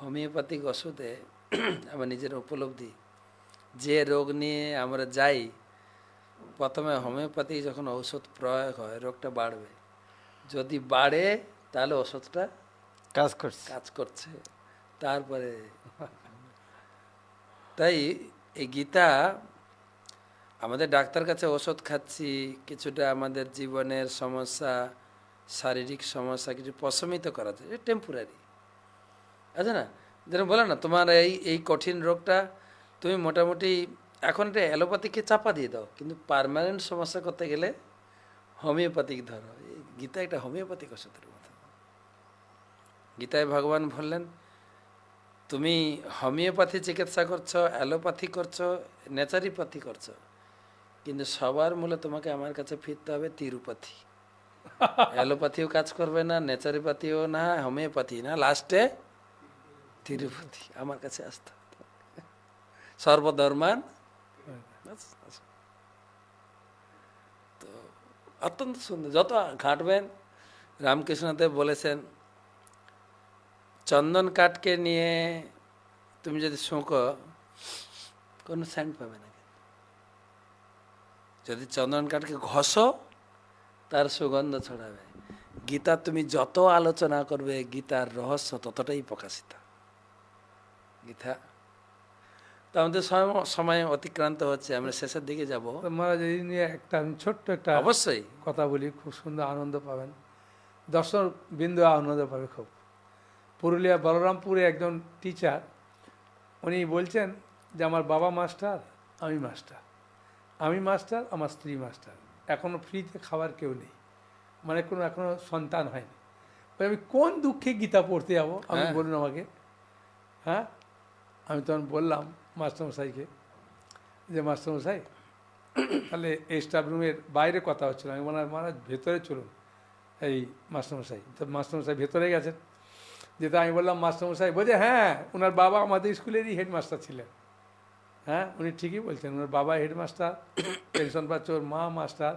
Homeopathic ওষুধে আমার নিজের উপলব্ধি। যে রোগ নিয়ে আমরা যাই প্রথমে হোমিওপ্যাথি যখন ঔষধ প্রয়োগ হয় রোগটা বাড়বে। যদি বাড়ে তাহলে ওষুধটা কাজ করছে। কাজ করছে। তারপরে তাই এই গীতা আমাদের ডাক্তার কাছে ওষুধ খাচ্ছি কিছুটা আমাদের জীবনের সমস্যা শারীরিক সমস্যা কিছু প্রশমিত করা যায়। টেম্পোরারি আছে না? যেন বলে না তোমার এই এই কঠিন রোগটা তুমি মোটামুটি এখন এটা অ্যালোপ্যাথিকে চাপা দিয়ে দাও কিন্তু পার্মানেন্ট সমস্যা করতে গেলে হোমিওপ্যাথিক ধরো। এই গীতা একটা হোমিওপ্যাথিক ওষুধের মতো গীতায় ভগবান বললেন তুমি হোমিওপ্যাথি চিকিৎসা করছ অ্যালোপ্যাথি করছ ন্যাচারিপ্যাথি করছ কিন্তু সবার মূলে তোমাকে আমার কাছে ফিরতে হবে তিরুপতি। অ্যালোপ্যাথিও কাজ করবে না ন্যাচারিপ্যাথিও না হোমিওপ্যাথি না লাস্টে তিরুপতি, আমার কাছে আসতে সর্বধর্মান। তো অত্যন্ত সুন্দর। যত ঘাঁটবেন, রামকৃষ্ণদেব বলেছেন, চন্দন কাঠকে নিয়ে তুমি যদি শোঁকো, কোনো স্যান্ড পাবে না যদি চন্দন কাঠকে ঘষো, তার সুগন্ধ ছড়াবে। গীতা, তুমি যত আলোচনা করবে, গীতার রহস্য ততটাই প্রকাশিত। গীতা। তো আমাদের সময়- সময় অতিক্রান্ত হচ্ছে আমরা শেষের দিকে যাব। মহারাজ এই নিয়ে একটা আমি ছোট্ট একটা অবশ্যই। কথা বলি খুব সুন্দর আনন্দ পাবেন। দর্শক বিন্দু আনন্দ পাবে খুব। পুরুলিয়া বলরামপুরে একজন টিচার উনি বলছেন যে আমার বাবা মাস্টার আমি মাস্টার আমি মাস্টার আমার স্ত্রী মাস্টার এখনও ফ্রিতে খাবার কেউ নেই। মানে কোনো এখনও সন্তান হয়নি। আমি কোন দুঃখে গীতা পড়তে যাব? আমি হ্যাঁ। বলুন আমাকে। হ্যাঁ? আমি তখন বললাম মাস্টারমশাইকে যে, মাস্টারমশাই, তাহলে এই স্টাফ রুমের বাইরে কথা হচ্ছিল আমি বললাম মহারাজ, ভেতরে চলুন। এই মাস্টারমশাই, তো মাস্টারমশাই ভেতরে গেছেন। যেটা আমি বললাম, মাস্টারমশাই, বলছে হ্যাঁ ওনার বাবা আমাদের স্কুলেরই হেডমাস্টার ছিলেন। হ্যাঁ উনি ঠিকই বলছেন ওনার বাবা হেডমাস্টার পেনশন পাচ্ছে ওর মা মাস্টার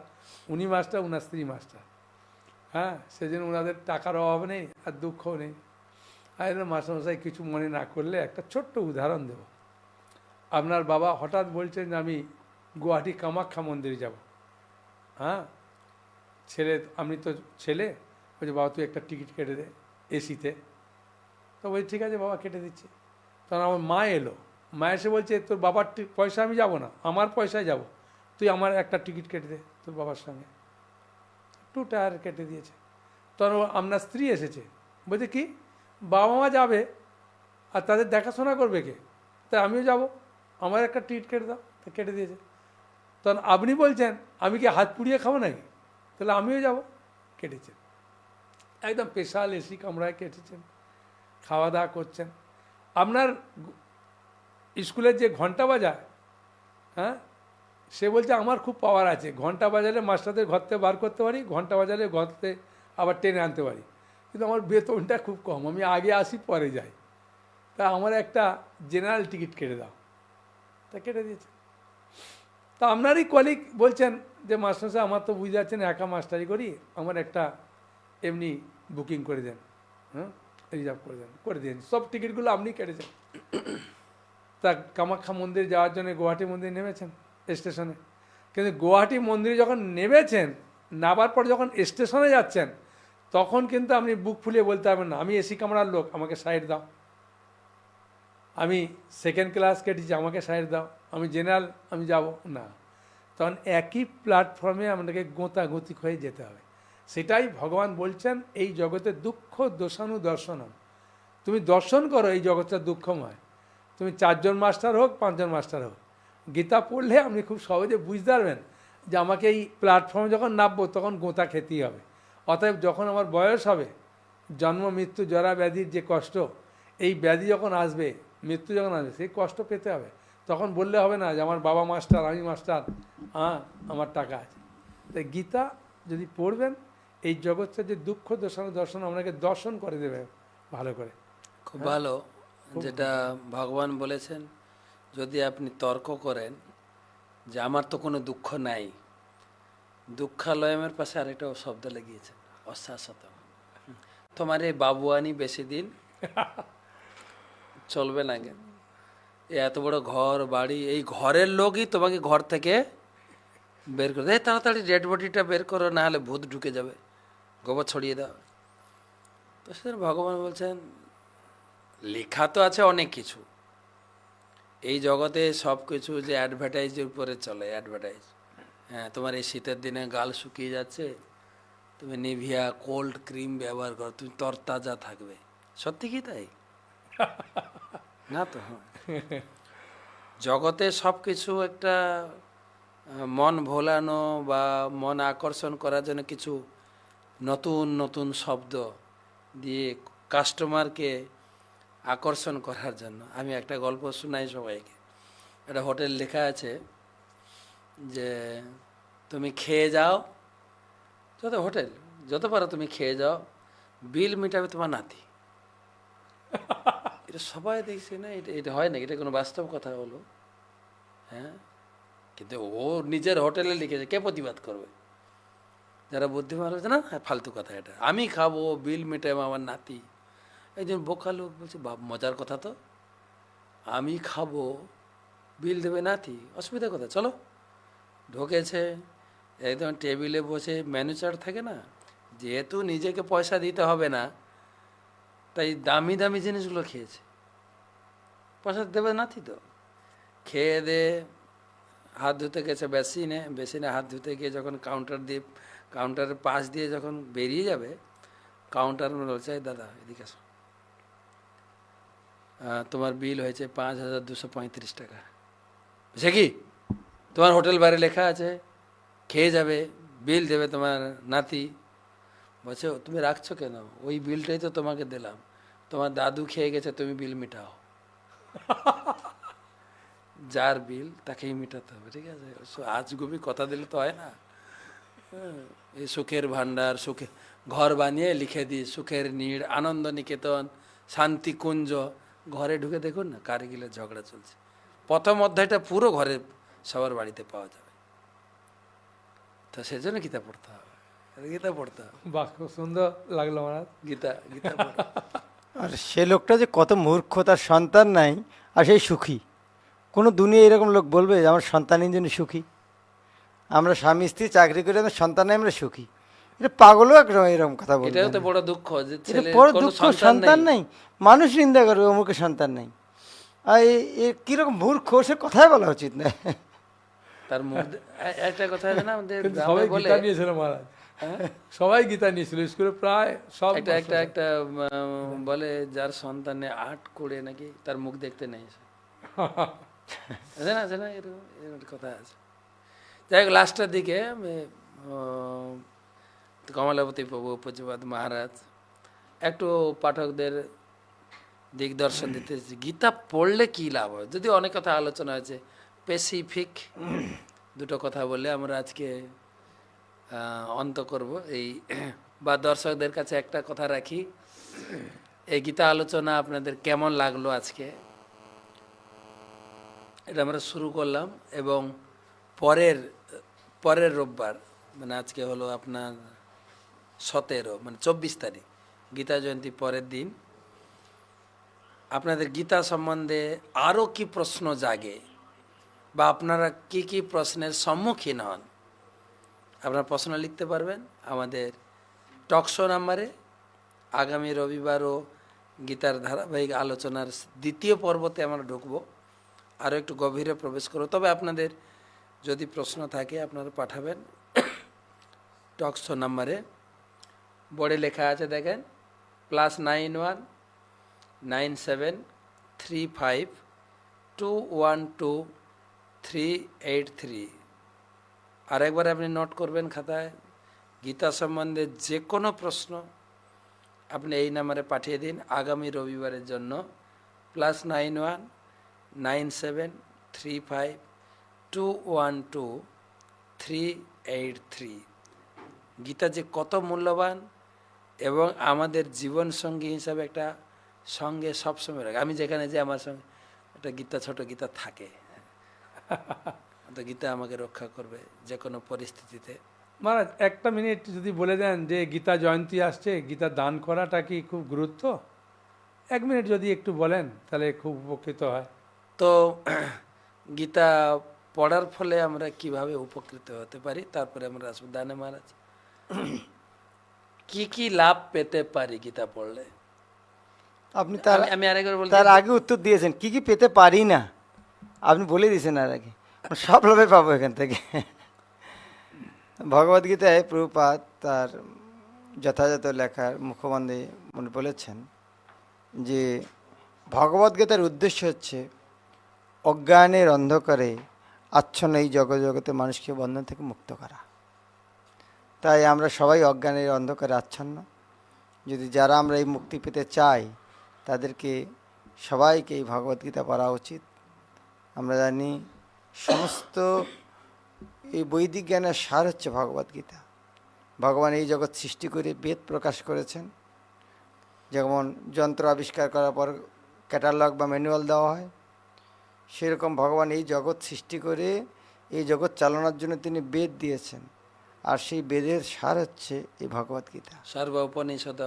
উনি মাস্টার ওনার স্ত্রী মাস্টার হ্যাঁ সেজন্য ওনাদের টাকার অভাব নেই আর দুঃখও নেই। আর মাস্টারমশাই কিছু মনে না করলে একটা ছোট্ট উদাহরণ দেব। আপনার বাবা হঠাৎ বলছেন যে আমি গুয়াহাটি কামাখ্যা মন্দিরে যাব। হ্যাঁ? ছেলে, আমি তো ছেলে, বলছে, বাবা, তুই একটা টিকিট কেটে দে এসিতে। তো বলছি, ঠিক আছে, বাবা, কেটে দিচ্ছি। তখন আমার মা এলো। মা এসে বলছে, তোর বাবার পয়সা আমি যাব না, আমার পয়সায় যাব। তুই আমার একটা টিকিট কেটে দে তোর বাবার সঙ্গে। টু টায়ার কেটে দিয়েছে। তখন আপনার স্ত্রী এসেছে। বলছে, কি? বাবা মা যাবে আর তাদের দেখাশোনা করবে কে? তাই আমিও যাব। আমার একটা টিকিট কেটে দাও। তা কেটে দিয়েছে। তখন আপনি বলছেন, আমি কি হাত পুড়িয়ে খাব নাকি? তাহলে আমিও যাব। কেটেছেন। একদম স্পেশাল এসি কামরায় কেটেছেন। খাওয়া দাওয়া করছেন। আপনার স্কুলের যে ঘণ্টা বাজায় হ্যাঁ? সে বলছে, আমার খুব পাওয়ার আছে। ঘণ্টা বাজালে মাস্টারদের ঘর থেকে বার করতে পারি, ঘণ্টা বাজালে ঘর থেকে আবার টেনে আনতে পারি। কিন্তু আমার বেতনটা খুব কম, আমি আগে আসি, পরে যাই। তা আমার একটা জেনারেল টিকিট কেটে দাও। তা কেটে দিয়েছে। তা আপনারই কলিগ বলছেন যে মাস্টার আমার তো বুঝতে পারছেন, একা মাস্টারি করি, আমার একটা এমনি বুকিং করে দেন হ্যাঁ রিজার্ভ করে দেন, করে দিন সব টিকিটগুলো আপনি কেটেছেন। তা কামাখ্যা মন্দির যাওয়ার জন্য গুয়াহাটি মন্দির নেমেছেন স্টেশনে কিন্তু গুয়াহাটি মন্দিরে যখন নেমেছেন নাবার পর যখন স্টেশনে যাচ্ছেন তখন কিন্তু আপনি বুক ফুলিয়ে বলতে পারবেন না, আমি এসি কামরার লোক, আমাকে সাইড দাও। আমি সেকেন্ড ক্লাস কেটেছি আমাকে সাইড দাও। আমি জেনারেল আমি যাব। না। তখন একই প্ল্যাটফর্মে আপনাকে গোঁতাগুতি হয়ে যেতে হবে। সেটাই ভগবান বলছেন, এই জগতে দুঃখ, দোষানু, দর্শনম। তুমি দর্শন করো, এই জগৎটা দুঃখময়। তুমি চারজন মাস্টার হোক, পাঁচজন মাস্টার হোক। গীতা পড়লে আপনি খুব সহজে বুঝতে পারবেন যে আমাকে এই প্ল্যাটফর্মে যখন নামবো, তখন গোঁতা খেতেই হবে। অতএব যখন আমার বয়স হবে জন্ম মৃত্যু জরা ব্যাধির যে কষ্ট এই ব্যাধি যখন আসবে মৃত্যু যখন আসবে সেই কষ্ট পেতে হবে। তখন বললে হবে না যে আমার বাবা মাস্টার আমি মাস্টার হ্যাঁ আমার টাকা আছে। তাই গীতা যদি পড়বেন এই জগৎটা যে দুঃখ দর্শন দর্শন আপনাকে দর্শন করে দেবে ভালো করে। খুব ভালো। যেটা ভগবান বলেছেন যদি আপনি তর্ক করেন যে আমার তো কোনো দুঃখ নাই দুঃখালয়মের পাশে আরেকটা শব্দ লাগিয়েছেন অশাশ্বত তোমার এই বাবুয়ানি বেশি দিন চলবে না কেন? এত বড় ঘর, বাড়ি, এই ঘরের লোকই তোমাকে ঘর থেকে বের করে দেয়। তাড়াতাড়ি ডেড বডিটা বের করো, না হলে ভূত ঢুকে যাবে। গোবর ছড়িয়ে দাও। তো সেদিন ভগবান বলছেন, লেখা তো আছে অনেক কিছু। এই জগতে সব কিছু যে অ্যাডভার্টাইজের উপরে চলে অ্যাডভার্টাইজ হ্যাঁ তোমার এই শীতের দিনে গাল শুকিয়ে যাচ্ছে, তুমি নিভিয়া কোল্ড ক্রিম ব্যবহার করো, তুমি তরতাজা থাকবে। সত্যি কি তাই? না তো হ্যাঁ। জগতে সব কিছু একটা মন ভোলানো বা মন আকর্ষণ করার জন্য কিছু নতুন নতুন শব্দ দিয়ে কাস্টমারকে আকর্ষণ করার জন্য। আমি একটা গল্প শোনাই সবাইকে। একটা হোটেল লেখা আছে যে তুমি খেয়ে যাও যত হোটেল যত পারো তুমি খেয়ে যাও বিল মিটাবে তোমার নাতি। এটা সবাই দেখছি না এটা এটা হয় না এটা কোনো বাস্তব কথা হলো? হ্যাঁ? কিন্তু ও নিজের হোটেলে লিখেছে কে প্রতিবাদ করবে? যারা বুদ্ধিমান হচ্ছে না হ্যাঁ, ফালতু কথা এটা। আমি খাব বিল মেটাবো আমার নাতি। একজন বোকা লোক বলছে বাপ মজার কথা তো। আমি খাব বিল দেবে নাতি। অসুবিধা কথা চলো। ঢোকেছে, একদম টেবিলে বসে চার্ট থাকে না, যেহেতু নিজেকে পয়সা দিতে হবে না, তাই দামি দামি জিনিসগুলো খেয়েছে। পয়সা দেবে নাতি তো। খেয়ে দে, হাত ধুতে গেছে বেসিনে বেসিনে হাত ধুতে গিয়ে যখন কাউন্টার দিয়ে কাউন্টারের পাশ দিয়ে যখন বেরিয়ে যাবে কাউন্টার বলছে, "এই দাদা, এদিকে আসো। তোমার বিল হয়েছে পাঁচ হাজার দুশো পঁয়ত্রিশ টাকা। সে কি? তোমার হোটেল বাইরে লেখা আছে খেয়ে যাবে বিল দেবে তোমার নাতি। বলছে তুমি রাখছো কেন? ওই বিলটাই তো তোমাকে দিলাম। তোমার দাদু খেয়ে গেছে তুমি বিল মিটাও। যার বিল তাকেই মেটাতে হবে ঠিক আছে? আজগুবি কথা দিলে তো হয় না। হ্যাঁ, এই সুখের ভান্ডার সুখে ঘর বানিয়ে লিখে দিই সুখের নীড় আনন্দ নিকেতন শান্তি কুঞ্জ। ঘরে ঢুকে দেখুন না কারিগিলের ঝগড়া চলছে। প্রথম অধ্যায়টা পুরো ঘরে সবার বাড়িতে পাওয়া যাবে। তো সেজন্য গীতা পড়তে হবে। গীতা পড়তে হবে। বাহ খুব সুন্দর লাগল মহারাজ। গীতা গীতা আর সে লোকটা যে কত মূর্খ তার সন্তান নাই আর সেই সুখী। কোনো দুনিয়া এরকম লোক বলবে যে আমার সন্তানের জন্য সুখী। আমরা স্বামী স্ত্রী চাকরি করে আমার সন্তান নাই আমরা সুখী। এটা পাগলও একরকম এরকম কথা বলবে। এটাও তো বড় দুঃখ যে ছেলে বড় দুঃখ সন্তান নাই। মানুষ নিন্দা করবে অমুকের সন্তান নাই। আর এ কীরকম মূর্খ সে কথাই বলা উচিত না। তার মুখ। একটা কথা আছে না আমাদের সবাই গীতা নিয়েছিল মহারাজ। হ্যাঁ? সবাই গীতা নিয়েছিল স্কুলে প্রায় সব একটা একটা একটা বলে যার সন্তানে আট করে নাকি তার মুখ দেখতে নেই আছে না আছে না? এরকম এরকম কথা আছে। যাই হোক লাস্টের দিকে কমলাবতী প্রভু পূজ্যপাদ মহারাজ একটু পাঠকদের দিগদর্শন দিতে গীতা পড়লে কি লাভ হয়? যদি অনেক কথা আলোচনা হয়েছে স্পেসিফিক দুটো কথা বলে আমরা আজকে অন্ত করব। এই বা দর্শকদের কাছে একটা কথা রাখি। এই গীতা আলোচনা আপনাদের কেমন লাগল আজকে? এটা আমরা শুরু করলাম এবং পরের পরের রোববার মানে আজকে হলো আপনার সতেরো মানে চব্বিশ তারিখ, গীতা জয়ন্তী পরের দিন। আপনাদের গীতা সম্বন্ধে আরও কি প্রশ্ন জাগে? বা আপনারা কি কি প্রশ্নের সম্মুখীন হন? আপনারা প্রশ্ন লিখতে পারবেন আমাদের টকশো নাম্বারে। আগামী রবিবারও গীতার ধারাবাহিক আলোচনার দ্বিতীয় পর্বতে আমরা ঢুকবো। আরও একটু গভীরে প্রবেশ করব তবে আপনাদের যদি প্রশ্ন থাকে, আপনারা পাঠাবেন টকশো নাম্বারে। বোর্ডে লেখা আছে, দেখেন, plus nine one nine seven three five two one two three eight three আরেকবার আপনি নোট করবেন খাতায়, গীতা সম্বন্ধে যে কোনো প্রশ্ন আপনি এই নাম্বারে পাঠিয়ে দিন। আগামী রবিবারের জন্য plus nine one nine seven three five two one two three eight three Gita যে কত মূল্যবান এবং আমাদের জীবন সঙ্গী হিসাবে একটা সঙ্গে সবসময় রাখে। আমি যেখানে যে আমার সঙ্গে একটা গীতা, ছোট গীতা থাকে। গীতা আমাকে রক্ষা করবে যে কোনো পরিস্থিতিতে। মহারাজ একটা মিনিট যদি বলে দেন যে গীতা জয়ন্তী আসছে গীতা দান করাটা কি খুব গুরুত্ব? এক মিনিট যদি একটু বলেন তাহলে খুব উপকৃত হয়। তো গীতা পড়ার ফলে আমরা কীভাবে উপকৃত হতে পারি? তারপরে আমরা আসব। দানে মহারাজ কি কি লাভ পেতে পারি গীতা পড়লে? আপনি তার আমি- আমি আরেকবার বলছি। তার আগে উত্তর দিয়েছেন কি কি পেতে পারি না? আপনি বলে দিয়েছেন আর আগে সব লাভে পাবো এখান থেকে। ভগবদ্গীতায় প্রভুপাত তার যথাযথ লেখার মুখবন্ধে মনে বলেছেন যে ভগবদ্গীতার উদ্দেশ্য হচ্ছে অজ্ঞানের অন্ধকারে আচ্ছন্ন এই জগৎ জগতে মানুষকে বন্ধন থেকে মুক্ত করা। তাই আমরা সবাই অজ্ঞানের অন্ধকারে আচ্ছন্ন। যদি যারা আমরা এই মুক্তি পেতে চাই, তাদেরকে সবাইকে এই ভগবদ্গীতা পড়া উচিত। আমরা জানি সমস্ত এই বৈদিক জ্ঞানের সার হচ্ছে ভগবদ্গীতা ভগবান এই জগৎ সৃষ্টি করে বেদ প্রকাশ করেছেন। যেমন যন্ত্র আবিষ্কার করার পর ক্যাটালগ বা ম্যানুয়াল দেওয়া হয়। সেরকম ভগবান এই জগৎ সৃষ্টি করে এই জগৎ চালানোর জন্য তিনি বেদ দিয়েছেন। আর সেই বেদের সার হচ্ছে এই ভগবদ্গীতা সর্ব উপনিষদ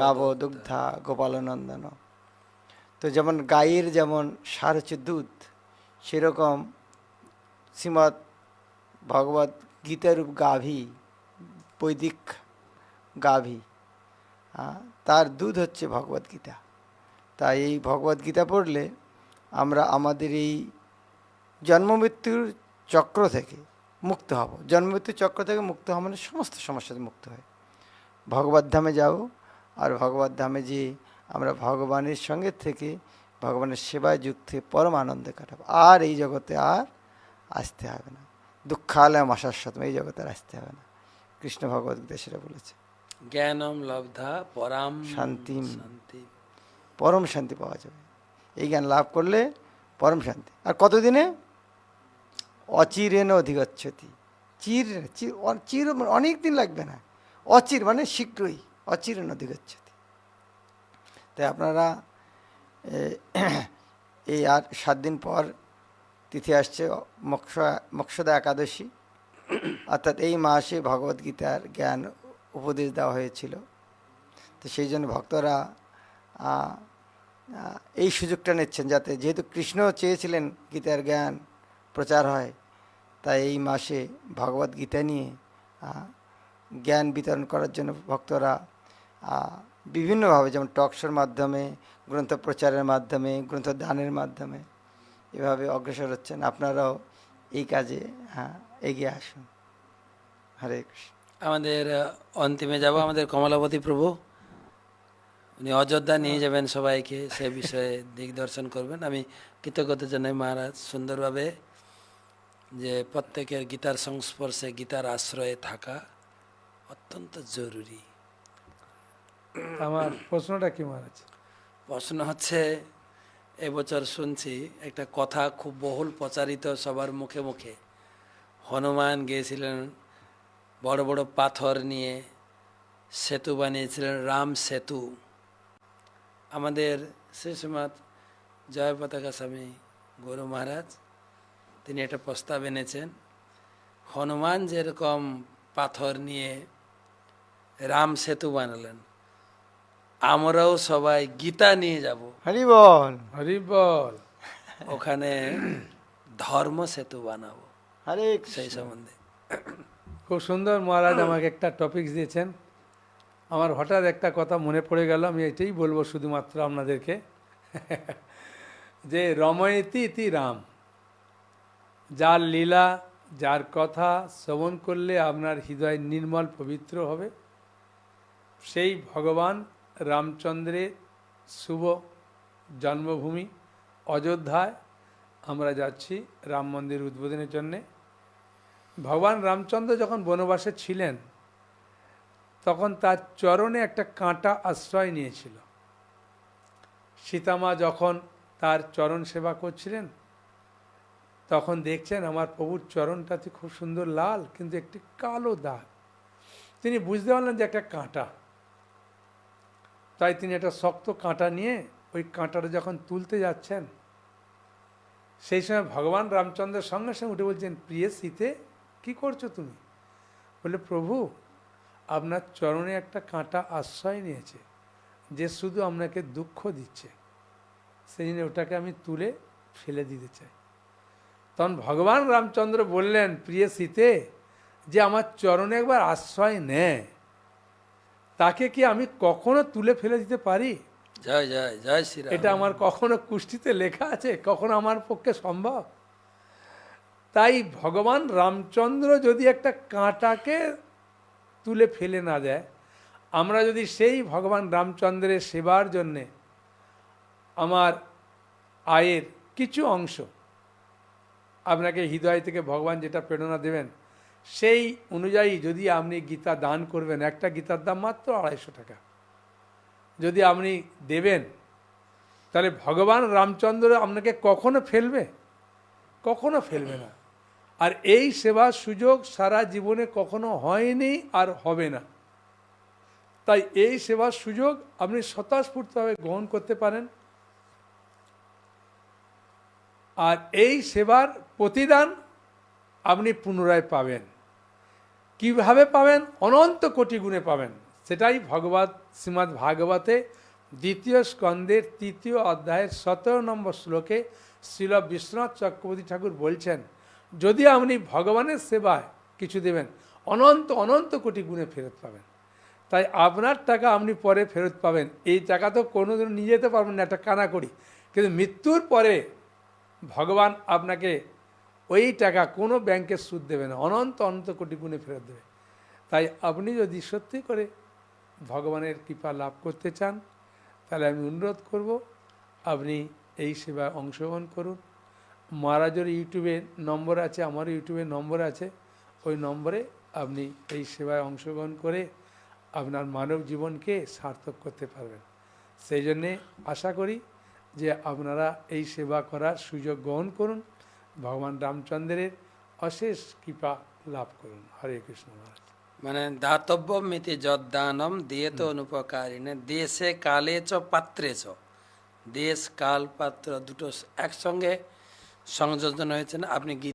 গাব দুগ্ধা। গোপালনন্দন। তো যেমন গাইয়ের যেমন সার হচ্ছে দুধ সেরকম শ্রীমৎ ভগবত গীতারূপ গাভী, বৈদিক গাভী তার দুধ হচ্ছে ভগবত গীতা। তাই এই ভগবত গীতা পড়লে আমরা আমাদের এই জন্মমৃত্যুর চক্র থেকে মুক্ত হব। জন্মমৃত্যুর চক্র থেকে মুক্ত হওয়া মানে সমস্ত সমস্যা মুক্ত হয়। ভগবত ধামে যাব আর ভগবত ধামে যে আমরা ভগবানের সঙ্গে থেকে ভগবানের সেবায় যুক্ত হয়ে পরম আনন্দে কাটাবো। আর এই জগতে আর আসতে হবে না। দুঃখালয় আসার এই জগতে আর আসতে হবে না। কৃষ্ণ ভগবদ্গীতা সেটা বলেছে। জ্ঞানম লব্ধা পরাম শান্তিম। শান্তি। পরম শান্তি পাওয়া যাবে। এই জ্ঞান লাভ করলে পরম শান্তি। আর কতদিনে? অচিরেন অধিগচ্ছতি। চির চির মানে অনেক দিন লাগবে না। অচির মানে শীঘ্রই। অচিরেন অধিগচ্ছতি। তাই আপনারা এই আর সাত দিন পর তিথি আসছে মোক্ষ মোক্ষদা একাদশী। অর্থাৎ এই মাসে ভগবদ্গীতার জ্ঞান উপদেশ দেওয়া হয়েছিল। তো সেই জন্য ভক্তরা এই সুযোগটা নিচ্ছেন যাতে যেহেতু কৃষ্ণ চেয়েছিলেন গীতার জ্ঞান প্রচার হয়, তাই এই মাসে ভগবত গীতা নিয়ে জ্ঞান বিতরণ করার জন্য ভক্তরা বিভিন্নভাবে, যেমন টকশোর মাধ্যমে গ্রন্থ প্রচারের মাধ্যমে গ্রন্থ দানের মাধ্যমে এভাবে অগ্রসর হচ্ছেন। আপনারাও এই কাজে হ্যাঁ এগিয়ে আসুন। হরে কৃষ্ণ। আমাদের অন্তিমে যাব আমাদের কমলাপতি প্রভু। উনি অযোধ্যা নিয়ে যাবেন সবাইকে, সে বিষয়ে দিগদর্শন করবেন। আমি কৃতজ্ঞতা জানাই মহারাজ সুন্দরভাবে যে প্রত্যেকের গীতার সংস্পর্শে গীতার আশ্রয়ে থাকা অত্যন্ত জরুরি। আমার প্রশ্নটা কি মহারাজ প্রশ্ন হচ্ছে, এবছর শুনছি একটা কথা খুব বহুল প্রচারিত সবার মুখে মুখে। হনুমান গিয়েছিলেন বড় বড় পাথর নিয়ে, সেতু বানিয়েছিলেন, রাম সেতু। আমাদের শ্রীশ্রীমাত জয় পতাকা স্বামী গুরু মহারাজ, তিনি একটা প্রস্তাব এনেছেন, হনুমান যেরকম পাথর নিয়ে রাম সেতু বানালেন আমরাও সবাই গীতা নিয়ে যাব। হরি বল হরি বল ওখানে ধর্ম সেতু বানাবো। হরে সেই সম্বন্ধে। খুব সুন্দর মহারাজ আমাকে একটা টপিক দিয়েছেন। আমার হঠাৎ একটা কথা মনে পড়ে গেল আমি এটাই বলব শুধুমাত্র আপনাদেরকে। যে রময়তি ইতি রাম। যার লীলা যার কথা শ্রবণ করলে আপনার হৃদয় নির্মল পবিত্র হবে। সেই ভগবান রামচন্দ্রের শুভ জন্মভূমি অযোধ্যায়। আমরা যাচ্ছি রাম মন্দির উদ্বোধনের জন্যে। ভগবান রামচন্দ্র যখন বনবাসে ছিলেন, তখন তার চরণে একটা কাঁটা আশ্রয় নিয়েছিল। সীতামা যখন তার চরণ সেবা করছিলেন, তখন দেখছেন, আমার প্রভুর চরণটাতে খুব সুন্দর লাল, কিন্তু একটি কালো দাগ। তিনি বুঝতে পারলেন যে একটা কাঁটা। তাই তিনি একটা শক্ত কাঁটা নিয়ে ওই কাঁটাটা যখন তুলতে যাচ্ছেন, সেই সময় ভগবান রামচন্দ্রের সঙ্গে সঙ্গে উঠে বলছেন, প্রিয় শীতে কি করছ তুমি? বলে প্রভু, আপনার চরণে একটা কাঁটা আশ্রয় নিয়েছে, যে শুধু আপনাকে দুঃখ দিচ্ছে। সেই জন্য ওটাকে আমি তুলে ফেলে দিতে চাই। তখন ভগবান রামচন্দ্র বললেন, প্রিয় সীতে, যে আমার চরণে একবার আশ্রয় নেয় তাকে কি আমি কখনো তুলে ফেলে দিতে পারি? জয় জয় জয় শ্রীরাম এটা আমার কখনো কুষ্টিতে লেখা আছে কখনো আমার পক্ষে সম্ভব। তাই ভগবান রামচন্দ্র যদি একটা কাঁটাকে তুলে ফেলে না দেয় আমরা যদি সেই ভগবান রামচন্দ্রের সেবার জন্যে আমার আয়ের কিছু অংশ আপনাকে হৃদয় থেকে ভগবান যেটা প্রেরণা দেবেন সেই অনুযায়ী যদি আপনি গীতা দান করবেন, একটা গীতার দাম মাত্র আড়াইশো টাকা। যদি আপনি দেবেন, তাহলে ভগবান রামচন্দ্র আপনাকে কখনো ফেলবে? কখনো ফেলবে না। আর এই সেবার সুযোগ সারা জীবনে কখনো হয়নি আর হবে না। তাই এই সেবার সুযোগ আপনি স্বতঃস্ফূর্তভাবে গ্রহণ করতে পারেন। আর এই সেবার প্রতিদান আপনি পুনরায় পাবেন। কীভাবে পাবেন? অনন্ত কোটি গুণে পাবেন। সেটাই ভগবত, শ্রীমদ্ ভাগবতে দ্বিতীয় স্কন্দের তৃতীয় অধ্যায়ের সতেরো নম্বর শ্লোকে শিল বিশ্বনাথ চক্রবর্তী ঠাকুর বলছেন, যদি আপনি ভগবানের সেবায় কিছু দেবেন, অনন্ত অনন্ত কোটি গুণে ফেরত পাবেন। তাই আপনার টাকা আপনি পরে ফেরত পাবেন। এই টাকা তো কোনোদিন নিয়ে যেতে পারবেন না, একটা কানা করি। কিন্তু মৃত্যুর পরে ভগবান আপনাকে ওই টাকা কোনো ব্যাংকের সুদ দেবে না, অনন্ত অনন্ত কোটি গুণে ফেরত দেবে। তাই আপনি যদি সত্যি করে ভগবানের কৃপা লাভ করতে চান, তাহলে আমি অনুরোধ করব, আপনি এই সেবায় অংশগ্রহণ করুন। মহারাজের ইউটিউবে নম্বর আছে, আমার ইউটিউবে নম্বর আছে, ওই নম্বরে আপনি এই সেবায় অংশগ্রহণ করে আপনার মানব জীবনকে সার্থক করতে পারবেন। সেই জন্যে আশা করি যে আপনারা এই সেবা করার সুযোগ গ্রহণ করুন। ভগবান রামচন্দ্রের অশেষ কৃপা লাভ করুন। হরে কৃষ্ণ মহারাজ। মানে দাতব্য মিতি যদানম দিয়ে তো অনুপকারিণে দেশে কালে চ পাত্রে চ। দেশ কাল পাত্র দুটো একসঙ্গে সংযোজন হয়েছেন। আপনি